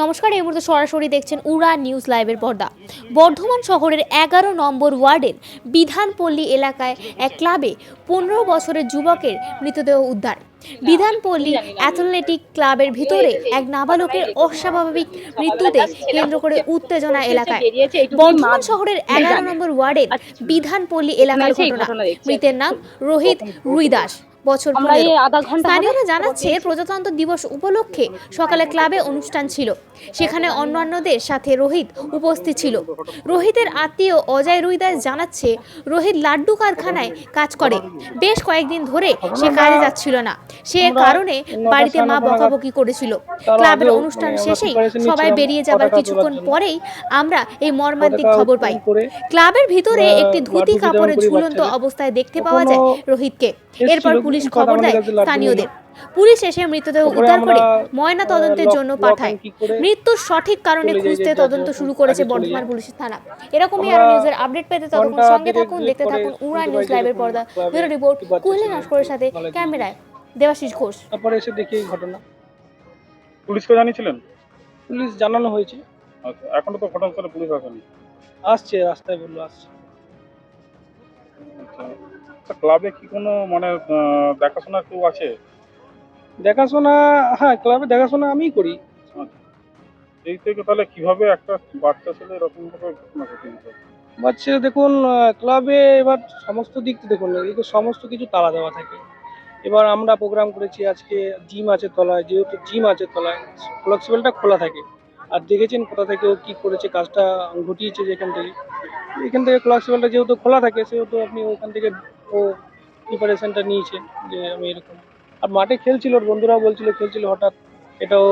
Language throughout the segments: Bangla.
নমস্কার এই মুহূর্তে সরাসরি দেখছেন উড়া নিউজ লাইভের পর্দা। বর্ধমান শহরের এগারো নম্বর ওয়ার্ডের বিধানপল্লী এলাকায় এক ক্লাবে পনেরো বছরের যুবকের মৃতদেহ উদ্ধার। বিধানপল্লী অ্যাথলেটিক ক্লাবের ভিতরে এক নাবালকের অস্বাভাবিক মৃত্যুতে কেন্দ্র করে উত্তেজনা এলাকায়। বর্ধমান শহরের এগারো নম্বর ওয়ার্ডের বিধানপল্লী এলাকার ঘটনা। ঘটনা মৃতের নাম রোহিত রুইদাস। বছর স্থানীয়রা জানাচ্ছে প্রজাতন্ত্র দিবস উপলক্ষে সকালে ক্লাবে অনুষ্ঠান ছিল। সেখানে অন্যান্যদের সাথে রোহিত উপস্থিত ছিল। রোহিতের আত্মীয় অজয় রুইদাস জানাচ্ছে রোহিত লাড্ডু কারখানায় কাজ করে। বেশ কয়েকদিন ধরে সে কাজে যাচ্ছিল না। সে কারণে বাড়িতে মা বকাবকি করেছিল। ক্লাবের অনুষ্ঠান শেষেই সবাই বেরিয়ে যাবার কিছুক্ষণ পরেই আমরা এই মর্মান্তিক খবর পাই। ক্লাবের ভিতরে একটি ধুতি কাপড়ে ঝুলন্ত অবস্থায় দেখতে পাওয়া যায় রোহিতকে। এরপর পুলিশ খবর দেয় স্থানীয়দের। পুলিশ এসে মৃতদেহ উদ্ধার করে ময়না তদন্তের জন্য পাঠায়। মৃত্যুর সঠিক কারণে খুঁজতে তদন্ত শুরু করেছে বর্ধমান পুলিশের থানা। এরকমই আরও নিউজের আপডেট পেতে ততক্ষণ সঙ্গে থাকুন দেখতে থাকুন উড়া নিউজ লাইভের পর্দা। ব্যুরো রিপোর্ট কুহলি নস্করের সাথে ক্যামেরায় দেবাশিস ঘোষ। তারপরে এসে দেখি এই ঘটনা। পুলিশকে জানিয়েছিলেন? পুলিশ জানানো হয়েছে। আচ্ছা এখনও তো ঘটনাস্থলে পুলিশ আসেনি। আসছে রাস্তায় বলল আসছে। আচ্ছা, ক্লাবে কি কোনো মানে দেখাশোনা কেউ আছে? দেখাশোনা হ্যাঁ ক্লাবে দেখাশোনা আমিই করি। আচ্ছা। এই থেকে তাহলে কীভাবে একটা বাচ্চা ছেলে এরকম ভাবে ঘটনা ঘটে? বাচ্চা দেখুন ক্লাবে এবার সমস্ত দিক দেখুন এদিকে সমস্ত কিছু তালা দেওয়া থাকে। এবার আমরা প্রোগ্রাম করেছি আজকে জিম আছে তলায় যেহেতু জিম আছে তলায় ফ্লেক্সিবলটা খোলা থাকে। আর দেখেছেন কোথা থেকে ও কী করেছে কাজটা ঘটিয়েছে যেখান থেকে। এখান থেকে ফ্লেক্সিবলটা যেহেতু খোলা থাকে সেহেতু আপনি ওখান থেকে ও প্রিপারেশনটা নিয়েছে যে আমি এরকম। আর মাঠে খেলছিল ওর বন্ধুরাও বলছিল খেলছিল হঠাৎ এটাও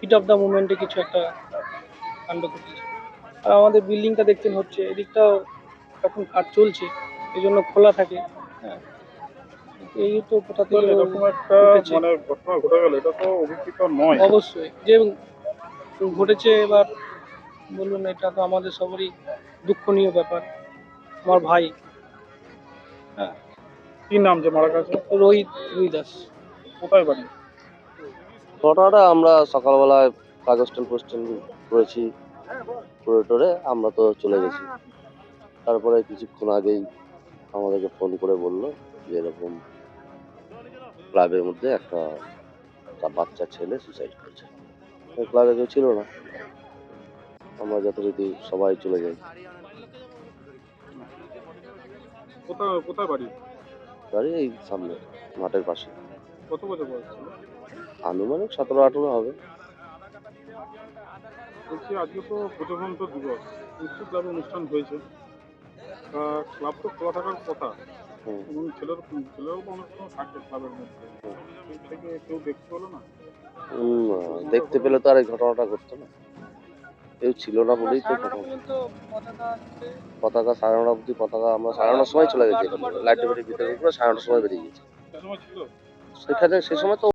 হিট অফ দ্য মুভমেন্টে কিছু একটা কাণ্ড ঘটেছে। আর আমাদের বিল্ডিংটা দেখছেন হচ্ছে এদিকটাও এখন কাজ চলছে এই জন্য খোলা থাকে। হ্যাঁ। এই তো কোথা থেকে এরকম একটা মানে ঘটনা ঘটে গেল এটা তো অভিজ্ঞত নয়। অবশ্যই। যে ঘটেছে এবার বলুন এটা তো আমাদের সবারই দুঃখনীয় ব্যাপার। আমার ভাই হ্যাঁ। কি নাম যে মারা গেছে? রোহিত রুই দাস। কোথায় বাড়ি? ঘটনাটা আমরা সকালবেলায় কাগজ স্ট্যান্ড পোস্টেন করেছি করে টোরে আমরা তো চলে গেছি। তারপরে কিছুক্ষণ আগেই আমাদেরকে ফোন করে বলল যে এরকম ক্লাবের মধ্যে একটা একটা বাচ্চা ছেলে সুসাইড করেছে। ক্লাবে কেউ ছিল না। আমরা যথারীতি সবাই চলে যাই। কোথায় কোথায় বাড়ি? গাড়ি এই সামনে মাঠের পাশে। কত বছর বয়স ছিল? আনুমানিক সতেরো আঠেরো হবে। বলছি আজকে তো প্রজাতন্ত্র দিবস। নিশ্চয়ই ক্লাবে অনুষ্ঠান হয়েছে। ক্লাব তো খোলা থাকার কথা। এবং ছেলের ছেলেরও অনেক সময় থাকে ক্লাবের মধ্যে। থেকে কেউ দেখতে হলো না? দেখতে পেলে তো আর এই ঘটনাটা ঘটতো না। কেউ ছিল না বলেই তো পতাকা সাড়ে নটা অবধি পতাকা আমরা সাড়ে নটার সময় চলে গেছি লাইট ডিবেটের ভিতরে সাড়ে নটার সময় বেরিয়ে গেছি। সেখানে সে সময় তো